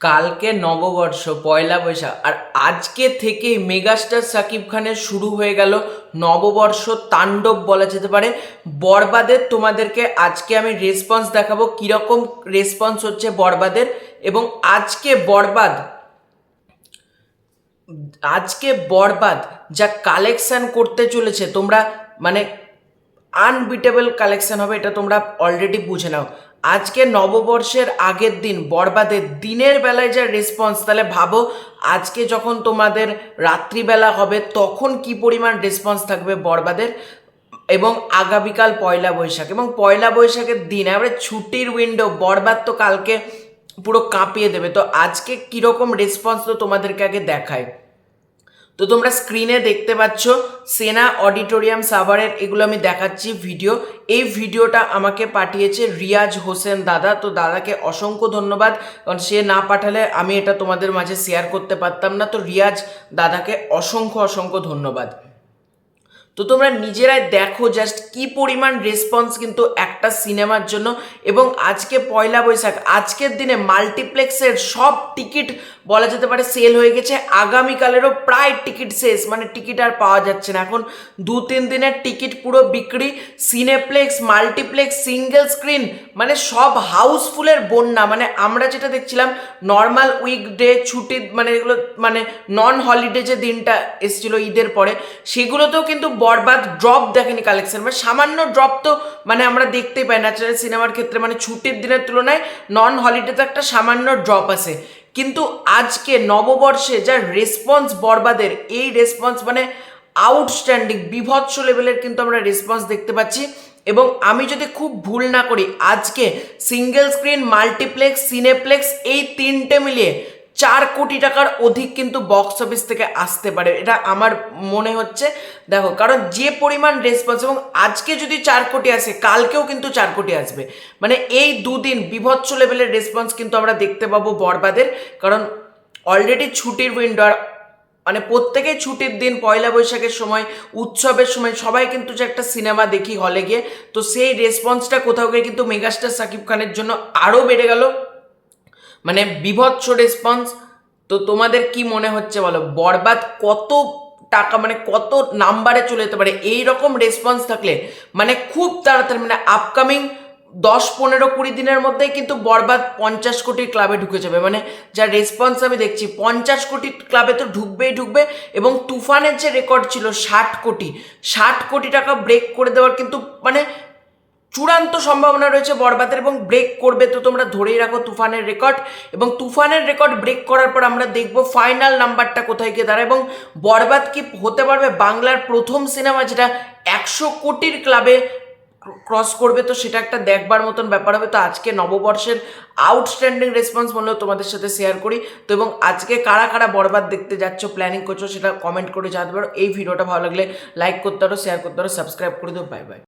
কালকে নববর্ষ, পয়লা বৈশাখ। আর আজকে থেকে মেগাস্টার সাকিব খানের শুরু হয়ে গেল নববর্ষ তাণ্ডব বলা যেতে পারে। বরবাদের তোমাদেরকে আজকে আমি রেসপন্স দেখাবো, কীরকম রেসপন্স হচ্ছে বরবাদের এবং আজকে বরবাদ আজকে বরবাদ যা কালেকশান করতে চলেছে। তোমরা মানে আনবিটেবল কালেকশন হবে, এটা তোমরা অলরেডি বুঝে নাও। আজকে নববর্ষের আগের দিন, বরবাদের দিনের বেলায় যা রেসপন্স তাহলে ভাবো আজকে যখন তোমাদের রাত্রিবেলা হবে, তখন কি পরিমাণ রেসপন্স থাকবে বরবাদের? এবং আগামীকাল পয়লা বৈশাখ। এবং পয়লা বৈশাখের দিন, এবারে ছুটির উইন্ডো বরবাদ তো কালকে পুরো কাঁপিয়ে দেবে। তো আজকে কীরকম রেসপন্স তো তোমাদেরকে আগে দেখায়। তো তোমরা স্ক্রিনে দেখতে পাচ্ছ সেনা অডিটোরিয়াম সাভারের এগুলো আমি দেখাচ্ছি ভিডিও এই ভিডিওটা আমাকে পাঠিয়েছে রিয়াজ হোসেন দাদা। তো দাদাকে অসংখ্য ধন্যবাদ, কারণ সে না পাঠালে আমি এটা তোমাদের মাঝে শেয়ার করতে পারতাম না। তো রিয়াজ দাদাকে অসংখ্য অসংখ্য ধন্যবাদ। তো তোমরা নিজেরাই দেখো জাস্ট কি পরিমাণ রেসপন্স কিন্তু একটা সিনেমার জন্য। এবং আজকে পয়লা বৈশাখ, আজকের দিনে মাল্টিপ্লেক্সের সব টিকিট বলা যেতে পারে সেল হয়ে গেছে। আগামীকালেরও প্রায় টিকিট শেষ মানে টিকিট আর পাওয়া যাচ্ছে না। এখন দু তিন দিনের টিকিট পুরো বিক্রি সিনেপ্লেক্স মাল্টিপ্লেক্স সিঙ্গেল স্ক্রিন মানে সব হাউসফুলের বন্যা। মানে আমরা যেটা দেখছিলাম নর্মাল উইকডে ছুটি মানে এগুলো মানে নন হলিডে যে দিনটা এসেছিল ঈদের পরে, সেগুলোতেও কিন্তু বরবাদ ড্রপ দেখেনি কালেকশন মানে সামান্য ড্রপ তো মানে আমরা দেখতেই পাই ন্যাচারাল সিনেমার ক্ষেত্রে মানে ছুটির দিনের তুলনায় নন হলিডেতে একটা সামান্য ড্রপ আছে। কিন্তু আজকে নববর্ষে যা রেসপন্স বরবাদের, এই রেসপন্স মানে আউটস্ট্যান্ডিং বিভৎস লেভেলের কিন্তু আমরা রেসপন্স দেখতে পাচ্ছি। এবং আমি যদি খুব ভুল না করি, আজকে সিঙ্গেল স্ক্রিন মাল্টিপ্লেক্স সিনেপ্লেক্স এই তিনটে মিলিয়ে চার কোটি টাকার অধিক কিন্তু বক্স অফিস থেকে আসতে পারে। এটা আমার মনে হচ্ছে। দেখো, কারণ যে পরিমাণ রেসপন্স এবং আজকে যদি চার কোটি আসে, কালকেও কিন্তু চার কোটি আসবে। মানে এই দুদিন বিভৎস লেভেলের রেসপন্স কিন্তু আমরা দেখতে পাবো বরবাদের। কারণ অলরেডি ছুটির উইন্ডো আর মানে প্রত্যেকেই ছুটির দিন, পয়লা বৈশাখের সময়, উৎসবের সময় সবাই কিন্তু যে একটা সিনেমা দেখি হলে গিয়ে। তো সেই রেসপন্সটা কোথাও গিয়ে কিন্তু মেগাস্টার সাকিব খানের জন্য আরও বেড়ে গেল। মানে বিভৎস রেসপন্স তো তোমাদের কি মনে হচ্ছে বলো? বরবাদ কত টাকা মানে কত নাম্বারে চলে যেতে পারে? এই রকম রেসপন্স থাকলে মানে খুব তাড়াতাড়ি মানে আপকামিং দশ, পনেরো, কুড়ি দিনের মধ্যেই কিন্তু বরবাদ পঞ্চাশ কোটির ক্লাবে ঢুকে যাবে। মানে যা রেসপন্স আমি দেখছি, পঞ্চাশ কোটি ক্লাবে তো ঢুকবেই ঢুকবে এবং তুফানের যে রেকর্ড ছিল ষাট কোটি ষাট কোটি টাকা ব্রেক করে দেওয়ার কিন্তু মানে চূড়ান্ত সম্ভাবনা রয়েছে বরবাদের এবং ব্রেক করবে তো তোমরা ধরেই রাখো তুফানের রেকর্ড এবং তুফানের রেকর্ড ব্রেক করার পর আমরা দেখব ফাইনাল নাম্বারটা কোথায় গিয়ে দাঁড়ায় এবং বরবাদ কি হতে পারবে বাংলার প্রথম সিনেমা যেটা একশো কোটির ক্লাবে ক্রস করবে তো সেটা একটা দেখবার মতন ব্যাপার হবে। তো আজকে নববর্ষের আউটস্ট্যান্ডিং রেসপন্স বললেও তোমাদের সাথে শেয়ার করি। তো এবং আজকে কারা কারা বরবাদ দেখতে যাচ্ছ প্ল্যানিং করছ সেটা কমেন্ট করে জানাতে পারো। এই ভিডিওটা ভালো লাগলে লাইক করতে পারো শেয়ার করতে পারো সাবস্ক্রাইব করে দিও। Bye bye